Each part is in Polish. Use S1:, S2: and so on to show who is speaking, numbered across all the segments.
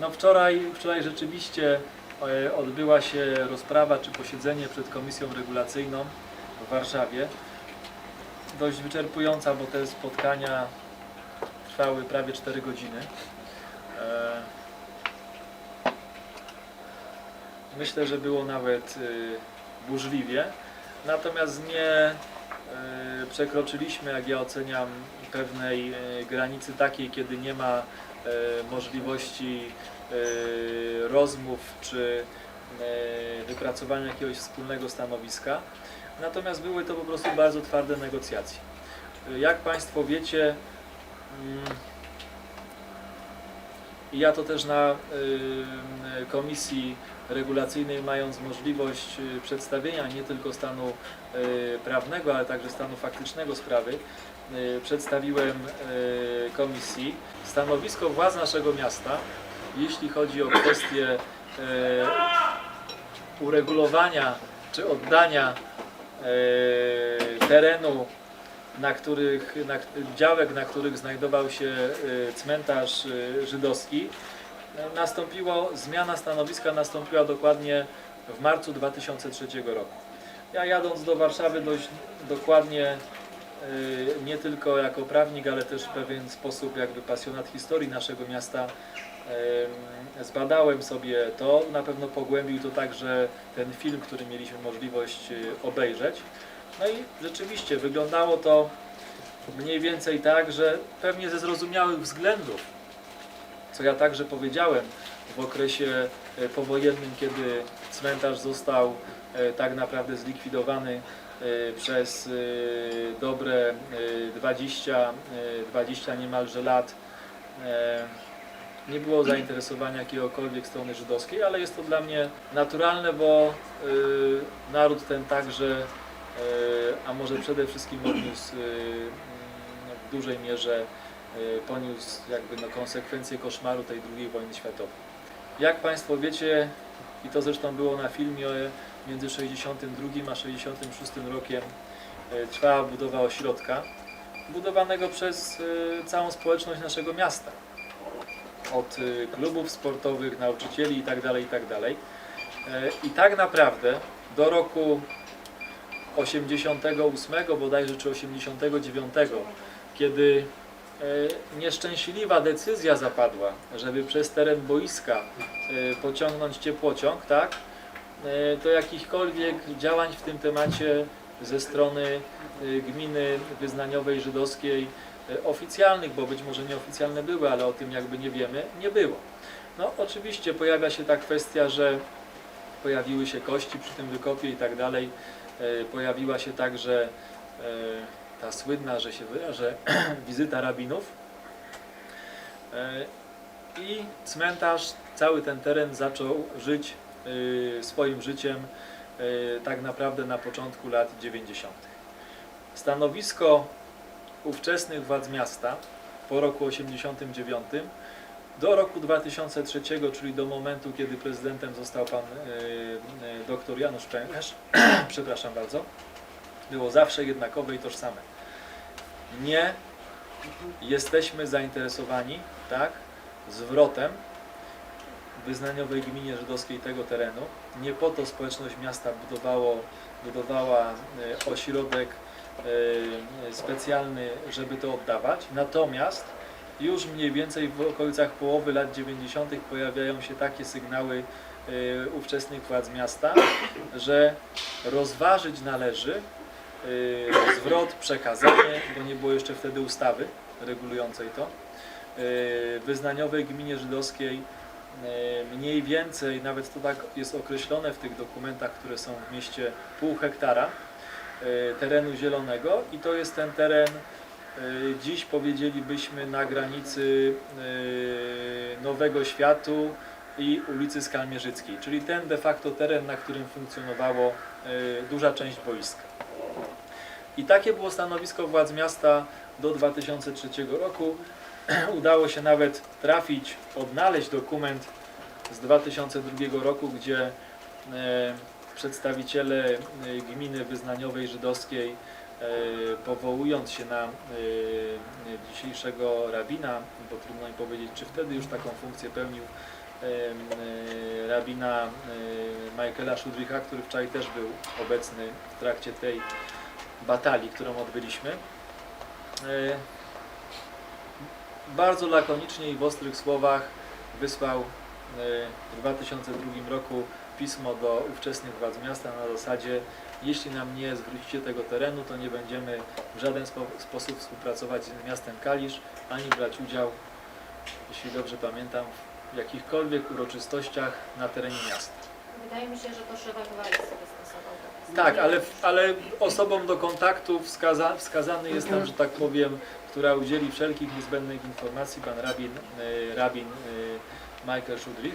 S1: No wczoraj, wczoraj rzeczywiście e, odbyła się rozprawa czy posiedzenie przed Komisją Regulacyjną w Warszawie. Dość wyczerpująca, bo te spotkania trwały prawie 4 godziny. E, Myślę, że było nawet y, burzliwie. Natomiast nie przekroczyliśmy, jak ja oceniam, pewnej y, granicy takiej, kiedy nie ma y, możliwości rozmów czy wypracowania jakiegoś wspólnego stanowiska. Natomiast były to po prostu bardzo twarde negocjacje. Jak Państwo wiecie, mm, ja to też na komisji regulacyjnej, mając możliwość y, przedstawienia nie tylko stanu y, prawnego, ale także stanu faktycznego sprawy, y, przedstawiłem komisji stanowisko władz naszego miasta, jeśli chodzi o kwestię uregulowania czy oddania terenu na których, na, działek, na których znajdował się cmentarz żydowski, nastąpiło, zmiana stanowiska nastąpiła dokładnie w marcu 2003 roku. Ja jadąc do Warszawy dość dokładnie, y, nie tylko jako prawnik, ale też w pewien sposób jakby pasjonat historii naszego miasta, y, zbadałem sobie to. Na pewno pogłębił to także ten film, który mieliśmy możliwość y, obejrzeć. No i rzeczywiście wyglądało to mniej więcej tak, że pewnie ze zrozumiałych względów, co ja także powiedziałem w okresie e, powojennym, kiedy cmentarz został e, tak naprawdę zlikwidowany e, przez dobre e, 20, e, 20 niemalże lat. Nie było zainteresowania jakiegokolwiek strony żydowskiej, ale jest to dla mnie naturalne, bo naród ten także a może przede wszystkim odniósł w dużej mierze poniósł jakby no konsekwencje koszmaru tej II wojny światowej. Jak Państwo wiecie, i to zresztą było na filmie między 62 a 66 rokiem e, trwała budowa ośrodka, budowanego przez e, całą społeczność naszego miasta. Od e, klubów sportowych, nauczycieli itd. itd. E, I tak naprawdę do roku 88 bodajże czy 89, kiedy e, nieszczęśliwa decyzja zapadła, żeby przez teren boiska e, pociągnąć ciepłociąg, tak, e, to jakichkolwiek działań w tym temacie ze strony e, gminy wyznaniowej żydowskiej e, oficjalnych, bo być może nieoficjalne były, ale o tym jakby nie wiemy, nie było. No oczywiście pojawia się ta kwestia, że pojawiły się kości przy tym wykopie i tak dalej. E, Pojawiła się także e, ta słynna, że się wyrażę, wizyta rabinów. E, I cmentarz, cały ten teren zaczął żyć e, swoim życiem e, tak naprawdę na początku lat 90. Stanowisko ówczesnych władz miasta po roku 89 do roku 2003, czyli do momentu, kiedy prezydentem został pan e, dr Janusz Pęcherz, przepraszam bardzo, było zawsze jednakowe i tożsame. Nie jesteśmy zainteresowani, tak, zwrotem wyznaniowej gminie żydowskiej tego terenu. Nie po to społeczność miasta budowało, budowała e, ośrodek e, specjalny, żeby to oddawać. Natomiast już mniej więcej w okolicach połowy lat 90. pojawiają się takie sygnały e, ówczesnych władz miasta, że rozważyć należy zwrot, przekazanie, bo nie było jeszcze wtedy ustawy regulującej to, e, wyznaniowej gminie żydowskiej e, mniej więcej, nawet to tak jest określone w tych dokumentach, które są w mieście, pół hektara terenu zielonego i to jest ten teren dziś powiedzielibyśmy na granicy Nowego Światu i ulicy Skalmierzyckiej, czyli ten de facto teren, na którym funkcjonowało duża część boiska. I takie było stanowisko władz miasta do 2003 roku. Udało się nawet trafić, odnaleźć dokument z 2002 roku, gdzie e, przedstawiciele e, gminy wyznaniowej żydowskiej, e, powołując się na dzisiejszego rabina, bo trudno mi powiedzieć, czy wtedy już taką funkcję pełnił, rabina Michaela Szudricha, który wczoraj też był obecny w trakcie tej batalii, którą odbyliśmy. E, Bardzo lakonicznie i w ostrych słowach wysłał e, w 2002 roku pismo do ówczesnych władz miasta na zasadzie jeśli nam nie zwrócicie tego terenu, to nie będziemy w żaden spo sposób współpracować z miastem Kalisz, ani brać udział, jeśli dobrze pamiętam, w jakichkolwiek uroczystościach na terenie miasta.
S2: Wydaje mi się, że to sobie stosował.
S1: Tak, ale, ale osobą do kontaktu wskaza, wskazany jest tam, że tak powiem, która udzieli wszelkich niezbędnych informacji, pan rabin, y, rabin y, Michael Szudrich.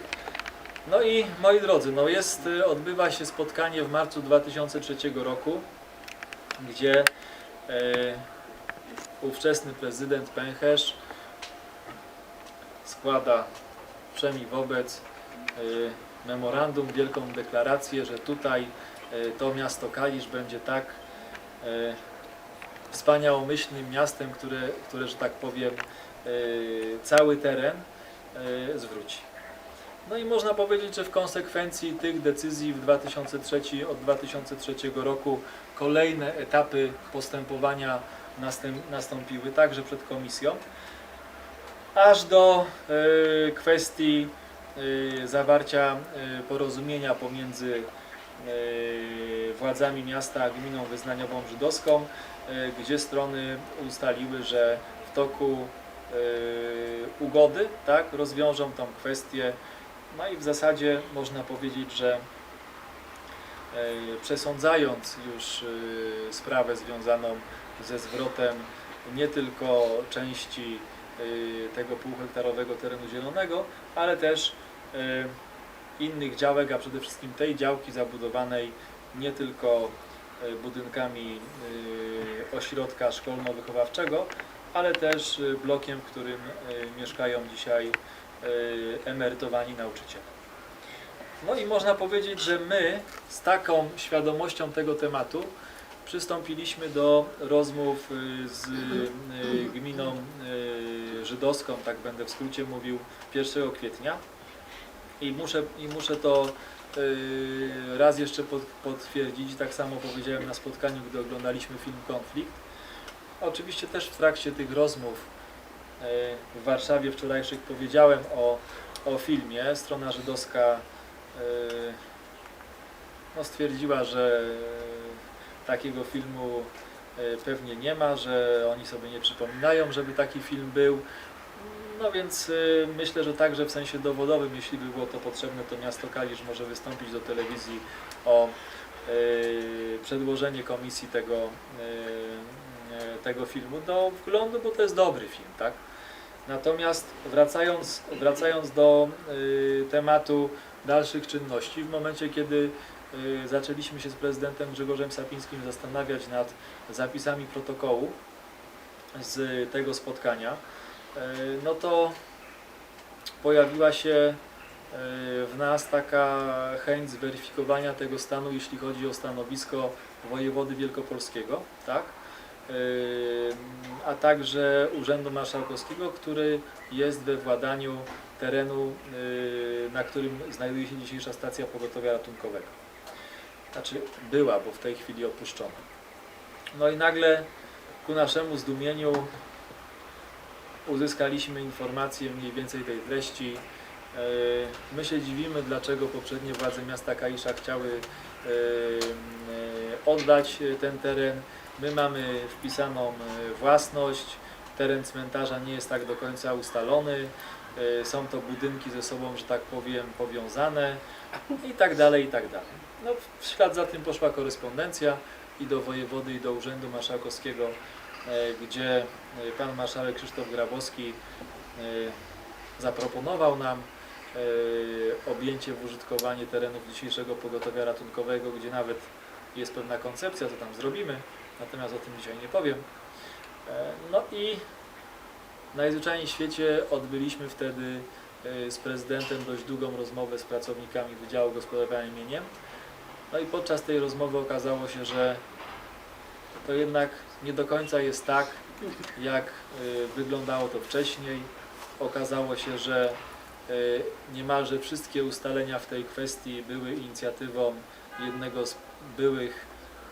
S1: No i moi drodzy, no jest, y, odbywa się spotkanie w marcu 2003 roku, gdzie ówczesny prezydent Pęcherz składa wszemi wobec memorandum, wielką deklarację, że tutaj to miasto Kalisz będzie tak y, wspaniałomyślnym miastem, które, które że tak powiem, y, cały teren zwróci. No i można powiedzieć, że w konsekwencji tych decyzji w 2003, od 2003 roku kolejne etapy postępowania nastąpiły także przed komisją, aż do kwestii zawarcia porozumienia pomiędzy władzami miasta gminą wyznaniową żydowską, y, gdzie strony ustaliły, że w toku y, ugody tak, rozwiążą tą kwestię. No i w zasadzie można powiedzieć, że przesądzając już sprawę związaną ze zwrotem nie tylko części tego półhektarowego terenu zielonego, ale też innych działek, a przede wszystkim tej działki zabudowanej nie tylko y, budynkami y, ośrodka szkolno-wychowawczego, ale też y, blokiem, w którym mieszkają dzisiaj emerytowani nauczyciele. No i można powiedzieć, że my z taką świadomością tego tematu przystąpiliśmy do rozmów z gminą żydowską, tak będę w skrócie mówił, 1 kwietnia. I muszę, i muszę to y, raz jeszcze pod, potwierdzić, tak samo powiedziałem na spotkaniu, gdy oglądaliśmy film Konflikt. Oczywiście też w trakcie tych rozmów y, w Warszawie wczorajszych powiedziałem o, o filmie. Strona żydowska y, no, stwierdziła, że takiego filmu y, pewnie nie ma, że oni sobie nie przypominają, żeby taki film był. No więc y, myślę, że także w sensie dowodowym, jeśli by było to potrzebne, to miasto Kalisz może wystąpić do telewizji o y, przedłożenie komisji tego, y, tego filmu do wglądu, bo to jest dobry film, tak? Natomiast wracając, wracając do tematu dalszych czynności, w momencie kiedy zaczęliśmy się z prezydentem Grzegorzem Sapińskim zastanawiać nad zapisami protokołu z tego spotkania, no to pojawiła się y, w nas taka chęć zweryfikowania tego stanu, jeśli chodzi o stanowisko wojewody wielkopolskiego, tak? Y, a także Urzędu Marszałkowskiego, który jest we władaniu terenu, na którym znajduje się dzisiejsza stacja pogotowia ratunkowego. Znaczy była, bo w tej chwili opuszczona. No i nagle ku naszemu zdumieniu uzyskaliśmy informację mniej więcej tej treści. E, My się dziwimy, dlaczego poprzednie władze miasta Kalisza chciały e, e, oddać ten teren. My mamy wpisaną własność, teren cmentarza nie jest tak do końca ustalony, są to budynki ze sobą, że tak powiem, powiązane i tak dalej, i tak dalej. No, w ślad za tym poszła korespondencja i do wojewody, i do Urzędu Marszałkowskiego, gdzie e, pan marszałek Krzysztof Grabowski e, zaproponował nam e, objęcie w użytkowanie terenów dzisiejszego pogotowia ratunkowego, gdzie nawet jest pewna koncepcja, co tam zrobimy, natomiast o tym dzisiaj nie powiem. E, No i najzwyczajniej w świecie odbyliśmy wtedy e, z prezydentem dość długą rozmowę z pracownikami Wydziału Gospodarowania Mieniem. No i podczas tej rozmowy okazało się, że to jednak nie do końca jest tak, jak y, wyglądało to wcześniej. Okazało się, że Niemalże wszystkie ustalenia w tej kwestii były inicjatywą jednego z byłych,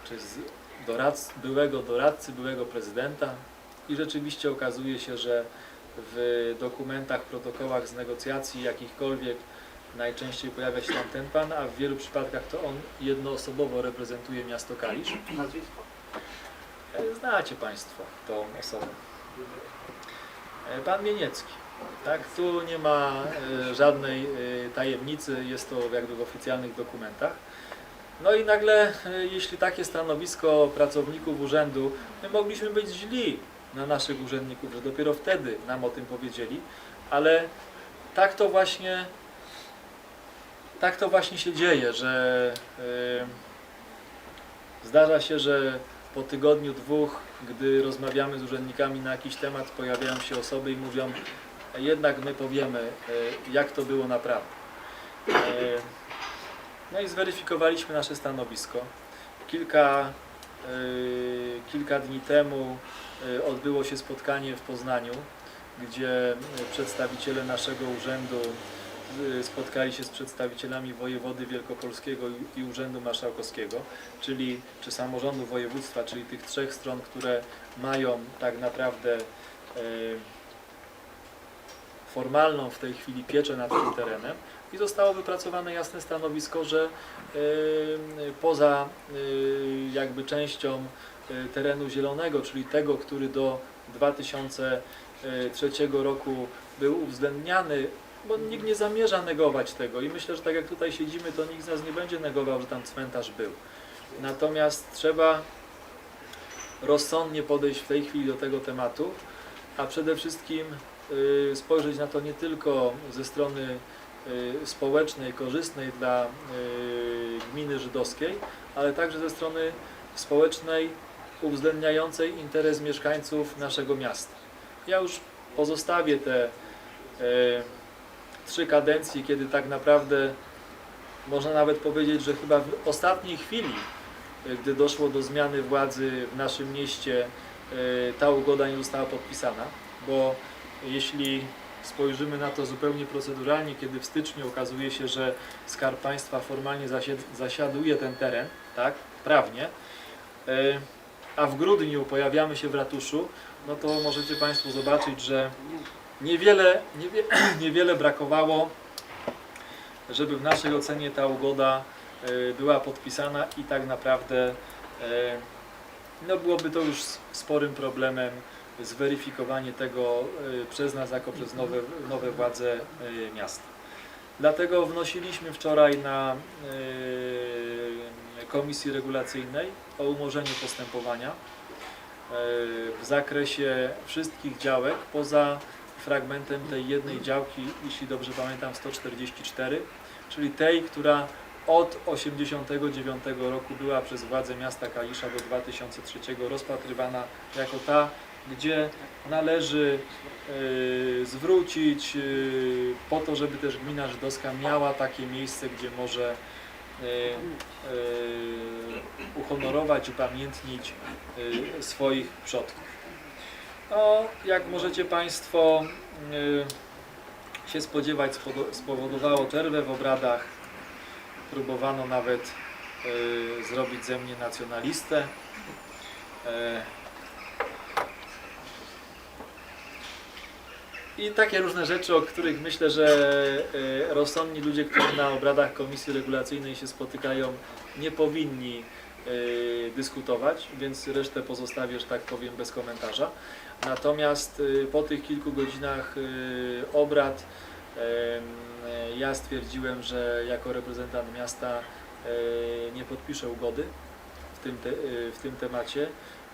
S1: czy z doradc, byłego doradcy, byłego prezydenta i rzeczywiście okazuje się, że w dokumentach, protokołach z negocjacji jakichkolwiek najczęściej pojawia się tam ten pan, a w wielu przypadkach to on jednoosobowo reprezentuje miasto Kalisz.
S3: Nazwisko?
S1: E, Znacie Państwo tą osobę. E, Pan Mieniecki. Tak, tu nie ma e, żadnej tajemnicy, jest to jakby w oficjalnych dokumentach. No i nagle, jeśli takie stanowisko pracowników urzędu, my mogliśmy być źli na naszych urzędników, że dopiero wtedy nam o tym powiedzieli, ale tak to właśnie, tak to właśnie się dzieje, że e, zdarza się, że po tygodniu, dwóch, gdy rozmawiamy z urzędnikami na jakiś temat, pojawiają się osoby i mówią, "E, jednak my powiemy, e, jak to było naprawdę. E, No i zweryfikowaliśmy nasze stanowisko. Kilka, kilka dni temu odbyło się spotkanie w Poznaniu, gdzie przedstawiciele naszego urzędu spotkali się z przedstawicielami wojewody wielkopolskiego i- Urzędu Marszałkowskiego czyli czy samorządu województwa, czyli tych trzech stron, które mają tak naprawdę e, formalną w tej chwili pieczę nad tym terenem i zostało wypracowane jasne stanowisko, że e, poza jakby częścią terenu zielonego, czyli tego, który do 2003 roku był uwzględniany, bo nikt nie zamierza negować tego i myślę, że tak jak tutaj siedzimy, to nikt z nas nie będzie negował, że tam cmentarz był. Natomiast trzeba rozsądnie podejść w tej chwili do tego tematu, a przede wszystkim y, spojrzeć na to nie tylko ze strony y, społecznej, korzystnej dla y, gminy żydowskiej, ale także ze strony społecznej, uwzględniającej interes mieszkańców naszego miasta. Ja już pozostawię te trzy kadencje, kiedy tak naprawdę można nawet powiedzieć, że chyba w ostatniej chwili e, gdy doszło do zmiany władzy w naszym mieście, e, ta ugoda nie została podpisana, bo jeśli spojrzymy na to zupełnie proceduralnie, kiedy w styczniu okazuje się, że Skarb Państwa formalnie zasiaduje ten teren, tak, prawnie, e, a w grudniu pojawiamy się w ratuszu, no to możecie Państwo zobaczyć, że niewiele, niewie, niewiele brakowało, żeby w naszej ocenie ta ugoda e, była podpisana i tak naprawdę e, no byłoby to już sporym problemem zweryfikowanie tego e, przez nas jako przez nowe, nowe władze miasta. Dlatego wnosiliśmy wczoraj na Komisji Regulacyjnej o umorzenie postępowania w zakresie wszystkich działek poza fragmentem tej jednej działki, jeśli dobrze pamiętam 144, czyli tej, która od 1989 roku była przez władze miasta Kalisza do 2003 rozpatrywana jako ta, gdzie należy y, zwrócić y, po to, żeby też gmina żydowska miała takie miejsce, gdzie może y, uhonorować, upamiętnić swoich przodków. No, jak możecie Państwo y, się spodziewać, spowodowało przerwę w obradach. Próbowano nawet y, zrobić ze mnie nacjonalistę. E, I takie różne rzeczy, o których myślę, że y, rozsądni ludzie, którzy na obradach Komisji Regulacyjnej się spotykają, nie powinni dyskutować, więc resztę pozostawię, że tak powiem, bez komentarza. Natomiast y, po tych kilku godzinach y, obrad y, ja stwierdziłem, że jako reprezentant miasta y, nie podpiszę ugody w tym, te, y, w tym temacie.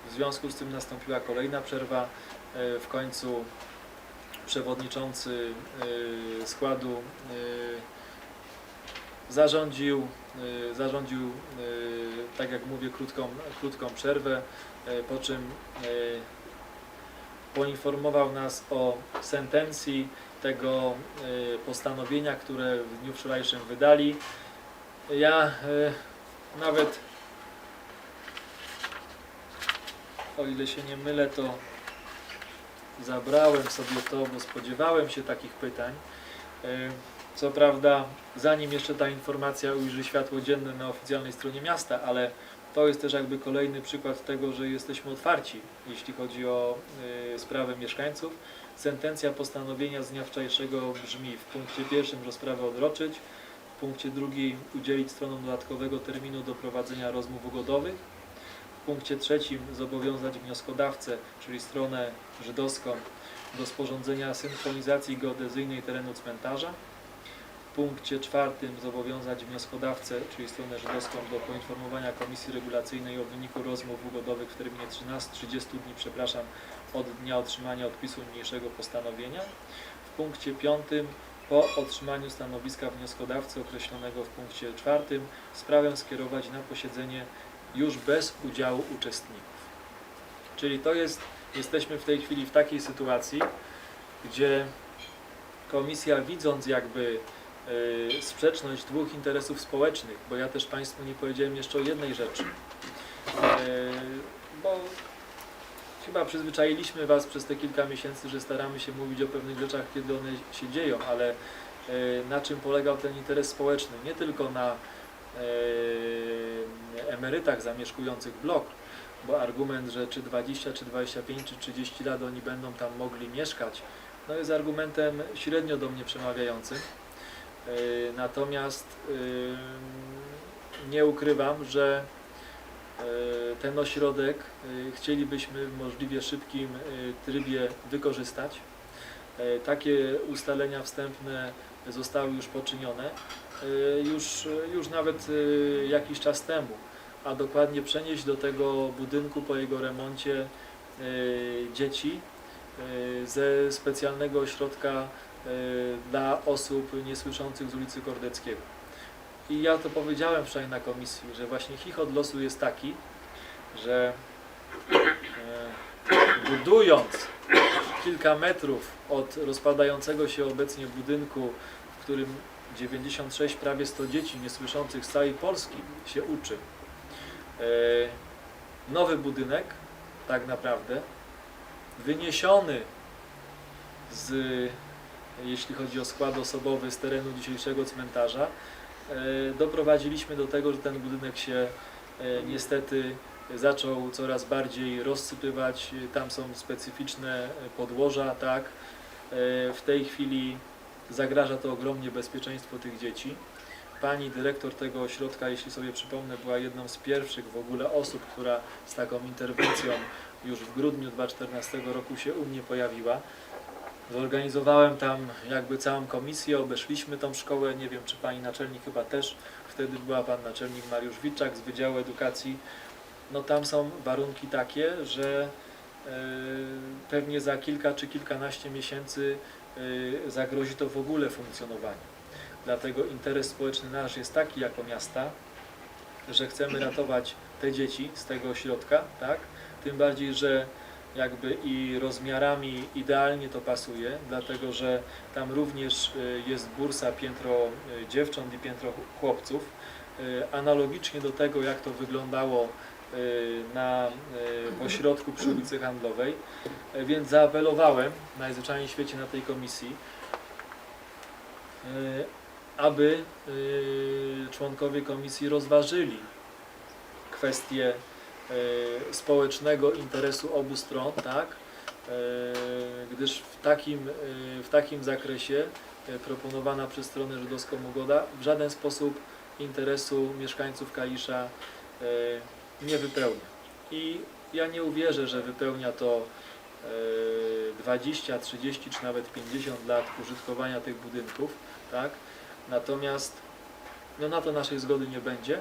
S1: W związku z tym nastąpiła kolejna przerwa. Y, W końcu przewodniczący y, składu y, zarządził, y, zarządził y, tak jak mówię, krótką, krótką przerwę, y, po czym poinformował nas o sentencji tego postanowienia, które w dniu wczorajszym wydali. Ja nawet, o ile się nie mylę, to zabrałem sobie to, bo spodziewałem się takich pytań. Co prawda, zanim jeszcze ta informacja ujrzy światło dzienne na oficjalnej stronie miasta, ale to jest też jakby kolejny przykład tego, że jesteśmy otwarci, jeśli chodzi o y, sprawę mieszkańców. Sentencja postanowienia z dnia wczorajszego brzmi w punkcie pierwszym rozprawę odroczyć, w punkcie drugim udzielić stronom dodatkowego terminu do prowadzenia rozmów ugodowych, w punkcie trzecim zobowiązać wnioskodawcę, czyli stronę żydowską, do sporządzenia synchronizacji geodezyjnej terenu cmentarza. Punkcie czwartym zobowiązać wnioskodawcę, czyli stronę żydowską, do poinformowania Komisji Regulacyjnej o wyniku rozmów ugodowych w terminie 13, 30 dni, przepraszam, od dnia otrzymania odpisu niniejszego postanowienia. W punkcie piątym po otrzymaniu stanowiska wnioskodawcy określonego w punkcie czwartym sprawę skierować na posiedzenie już bez udziału uczestników. Czyli to jest, jesteśmy w tej chwili w takiej sytuacji, gdzie komisja widząc jakby sprzeczność dwóch interesów społecznych, bo ja też Państwu nie powiedziałem jeszcze o jednej rzeczy, Y, bo chyba przyzwyczailiśmy Was przez te kilka miesięcy, że staramy się mówić o pewnych rzeczach, kiedy one się dzieją, ale y, na czym polegał ten interes społeczny? Nie tylko na y, emerytach zamieszkujących blok, bo argument, że czy 20, czy 25, czy 30 lat oni będą tam mogli mieszkać, no jest argumentem średnio do mnie przemawiającym. Yy, Natomiast yy, nie ukrywam, że yy, ten ośrodek chcielibyśmy w możliwie szybkim trybie wykorzystać. Takie ustalenia wstępne zostały już poczynione, już, już nawet jakiś czas temu, a dokładnie przenieść do tego budynku po jego remoncie dzieci ze specjalnego ośrodka y, dla osób niesłyszących z ulicy Kordeckiego. I ja to powiedziałem wczoraj na komisji, że właśnie chichot losu jest taki, że y, budując kilka metrów od rozpadającego się obecnie budynku, w którym 96, prawie 100 dzieci niesłyszących z całej Polski się uczy, nowy budynek, tak naprawdę, wyniesiony z jeśli chodzi o skład osobowy z terenu dzisiejszego cmentarza, e, doprowadziliśmy do tego, że ten budynek się e, niestety zaczął coraz bardziej rozsypywać. Tam są specyficzne podłoża, tak. E, W tej chwili zagraża to ogromnie bezpieczeństwo tych dzieci. Pani dyrektor tego ośrodka, jeśli sobie przypomnę, była jedną z pierwszych w ogóle osób, która z taką interwencją już w grudniu 2014 roku się u mnie pojawiła. Zorganizowałem tam jakby całą komisję, obeszliśmy tą szkołę, nie wiem czy pani naczelnik chyba też, wtedy była pan naczelnik Mariusz Witczak z Wydziału Edukacji. No tam są warunki takie, że e, pewnie za kilka czy kilkanaście miesięcy e, zagrozi to w ogóle funkcjonowaniu. Dlatego interes społeczny nasz jest taki jako miasta, że chcemy ratować te dzieci z tego ośrodka, tak? Tym bardziej, że jakby i rozmiarami idealnie to pasuje, dlatego że tam również y, jest bursa piętro y, dziewcząt i piętro chłopców. Y, Analogicznie do tego, jak to wyglądało na ośrodku przy ulicy Handlowej, więc zaapelowałem najzwyczajniej w świecie na tej komisji, aby y, członkowie komisji rozważyli kwestię e, społecznego interesu obu stron, tak? E, Gdyż w takim, w takim zakresie proponowana przez stronę żydowską ugoda w żaden sposób interesu mieszkańców Kalisza nie wypełnia. I ja nie uwierzę, że wypełnia to e, 20, 30 czy nawet 50 lat użytkowania tych budynków, tak? Natomiast no na to naszej zgody nie będzie.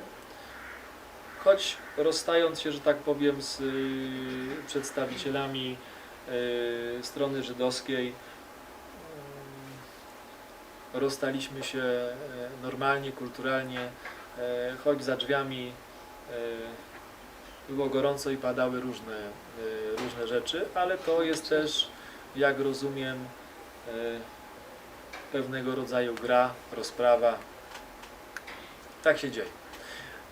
S1: Choć rozstając się, że tak powiem, z y, przedstawicielami y, strony żydowskiej, y, rozstaliśmy się y, normalnie, kulturalnie, y, choć za drzwiami y, było gorąco i padały różne, y, różne rzeczy, ale to jest też, jak rozumiem, y, pewnego rodzaju gra, rozprawa. Tak się dzieje.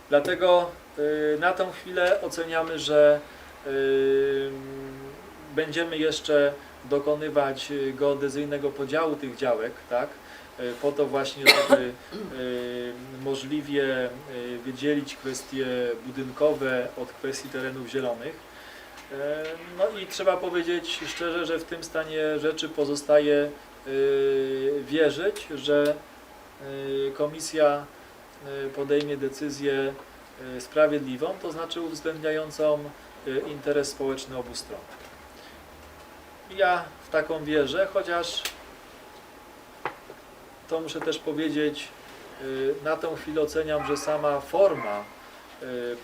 S1: Dlatego y, na tą chwilę oceniamy, że y, będziemy jeszcze dokonywać y, geodezyjnego podziału tych działek, tak? po to właśnie, żeby możliwie wydzielić kwestie budynkowe od kwestii terenów zielonych. E, No i trzeba powiedzieć szczerze, że w tym stanie rzeczy pozostaje y, wierzyć, że y, komisja y, podejmie decyzję sprawiedliwą, to znaczy uwzględniającą interes społeczny obu stron. Ja w taką wierzę, chociaż to muszę też powiedzieć, na tą chwilę oceniam, że sama forma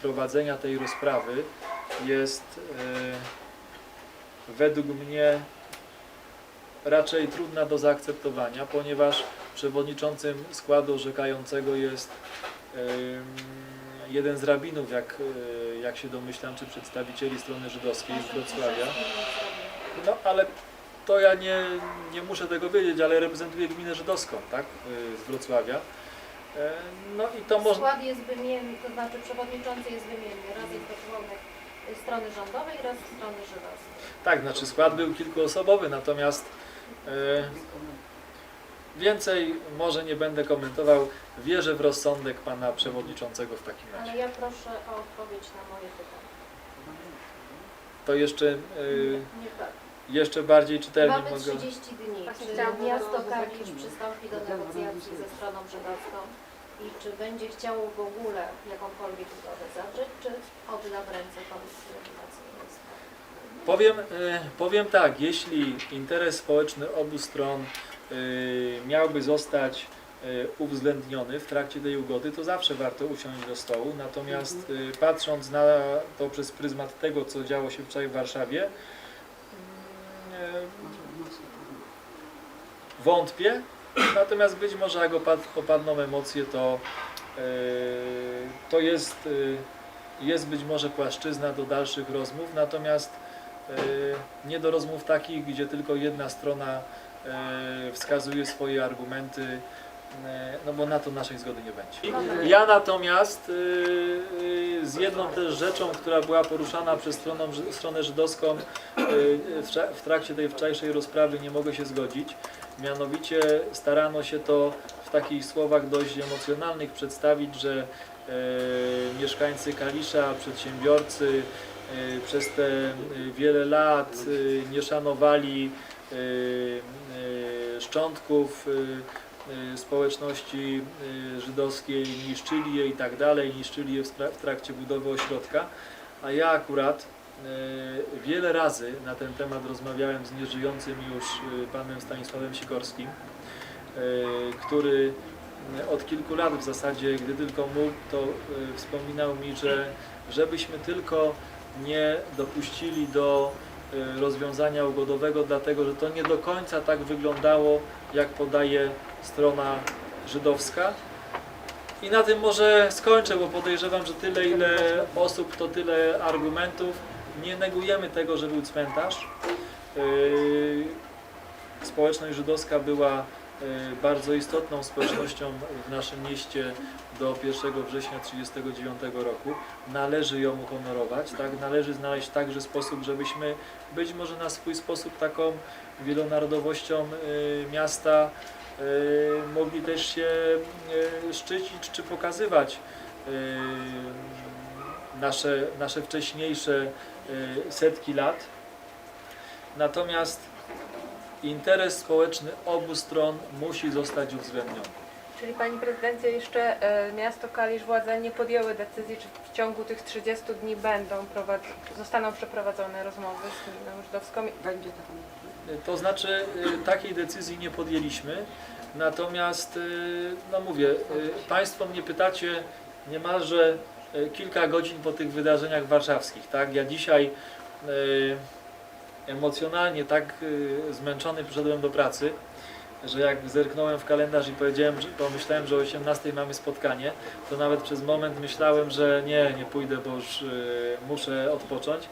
S1: prowadzenia tej rozprawy jest y, według mnie raczej trudna do zaakceptowania, ponieważ przewodniczącym składu orzekającego jest jeden z rabinów, jak, y, jak się domyślam, czy przedstawicieli strony żydowskiej z Wrocławia. No ale to ja nie, nie muszę tego wiedzieć, ale reprezentuję gminę żydowską, tak, y, z Wrocławia. E, No i to można...
S2: Skład jest wymienny, to znaczy przewodniczący jest wymienny. Raz jest to członek strony rządowej, raz strony żydowskiej.
S1: Tak, znaczy skład był kilkuosobowy, natomiast e, więcej może nie będę komentował. Wierzę w rozsądek pana przewodniczącego w takim razie.
S2: Ale ja proszę o odpowiedź na moje pytanie.
S1: To jeszcze, e,
S2: Nie tak.
S1: jeszcze bardziej czytelnie
S2: Mamy
S1: mogę...
S2: 30 dni. Czy miasto
S3: zakończyć.
S2: przystąpi do negocjacji ze stroną żydowską i czy będzie chciało w ogóle jakąkolwiek ugodę zawrzeć, czy odda w ręce Komisji Legislacyjnej sprawy?
S1: Powiem, e, powiem tak, jeśli interes społeczny obu stron e, miałby zostać e, uwzględniony w trakcie tej ugody, to zawsze warto usiąść do stołu. Natomiast e, patrząc na to przez pryzmat tego, co działo się wczoraj w Warszawie, mm, wątpię. Natomiast być może jak opad, opadną emocje, to, e, to jest, e, jest być może płaszczyzna do dalszych rozmów. Natomiast e, nie do rozmów takich, gdzie tylko jedna strona e, wskazuje swoje argumenty, e, no bo na to naszej zgody nie będzie. Ja natomiast e, z jedną też rzeczą, która była poruszana przez stroną, stronę żydowską e, w w trakcie tej wczorajszej rozprawy nie mogę się zgodzić. Mianowicie starano się to w takich słowach dość emocjonalnych przedstawić, że e, mieszkańcy Kalisza, przedsiębiorcy e, przez te e, wiele lat e, nie szanowali e, e, szczątków e, e, społeczności e, żydowskiej, niszczyli je i tak dalej, niszczyli je w w trakcie budowy ośrodka. A ja akurat wiele razy na ten temat rozmawiałem z nieżyjącym już e, panem Stanisławem Sikorskim, e, który e, od kilku lat w zasadzie, gdy tylko mógł, to e, wspominał mi, że żebyśmy tylko nie dopuścili do e, rozwiązania ugodowego, dlatego że to nie do końca tak wyglądało, jak podaje strona żydowska. I na tym może skończę, bo podejrzewam, że tyle ile osób, to tyle argumentów. Nie negujemy tego, że był cmentarz. Yy, Społeczność żydowska była yy, bardzo istotną społecznością w naszym mieście do 1 września 1939 roku. Należy ją uhonorować, tak? należy znaleźć także sposób, żebyśmy być może na swój sposób taką wielonarodowością yy, miasta mogli też się szczycić czy pokazywać nasze, nasze wcześniejsze yy, setki lat. Natomiast interes społeczny obu stron musi zostać uwzględniony.
S3: Czyli Pani Prezydencja, jeszcze e, miasto Kalisz, władze nie podjęły decyzji, czy w ciągu tych 30 dni będą zostaną przeprowadzone rozmowy z gminą żydowską.
S4: Będzie taką.
S1: To znaczy y, takiej decyzji nie podjęliśmy, natomiast y, no mówię, y, Państwo mnie pytacie niemalże y, kilka godzin po tych wydarzeniach warszawskich, tak? Ja dzisiaj y, emocjonalnie tak y, zmęczony przyszedłem do pracy, że jak zerknąłem w kalendarz i powiedziałem, że pomyślałem, że o 18 mamy spotkanie, to nawet przez moment myślałem, że nie, nie pójdę, bo już muszę odpocząć.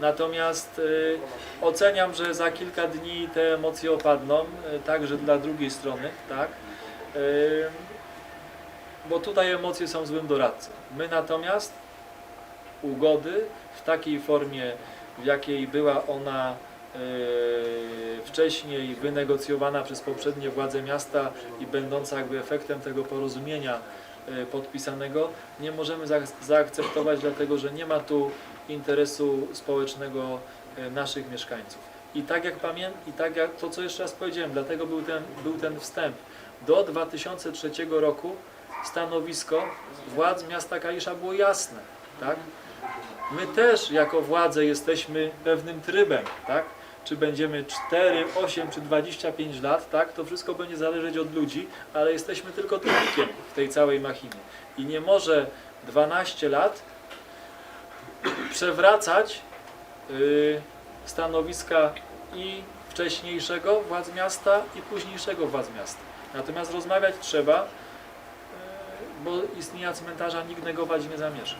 S1: Natomiast oceniam, że za kilka dni te emocje opadną, także dla drugiej strony, tak? Bo tutaj emocje są złym doradcą. My natomiast ugody w takiej formie, w jakiej była ona e, wcześniej wynegocjowana przez poprzednie władze miasta i będąca jakby efektem tego porozumienia e, podpisanego, nie możemy zaak- zaakceptować, dlatego że nie ma tu interesu społecznego e, naszych mieszkańców. I tak jak pamiętam, i tak jak to, co jeszcze raz powiedziałem, dlatego był ten, był ten wstęp. Do 2003 roku stanowisko władz miasta Kalisza było jasne, tak? My też jako władze jesteśmy pewnym trybem, tak? Czy będziemy 4, 8 czy 25 lat, tak? To wszystko będzie zależeć od ludzi, ale jesteśmy tylko trybikiem w tej całej machinie. I nie może 12 lat przewracać y, stanowiska i wcześniejszego władz miasta i późniejszego władz miasta. Natomiast rozmawiać trzeba, bo istnienia cmentarza nikt negować nie zamierza.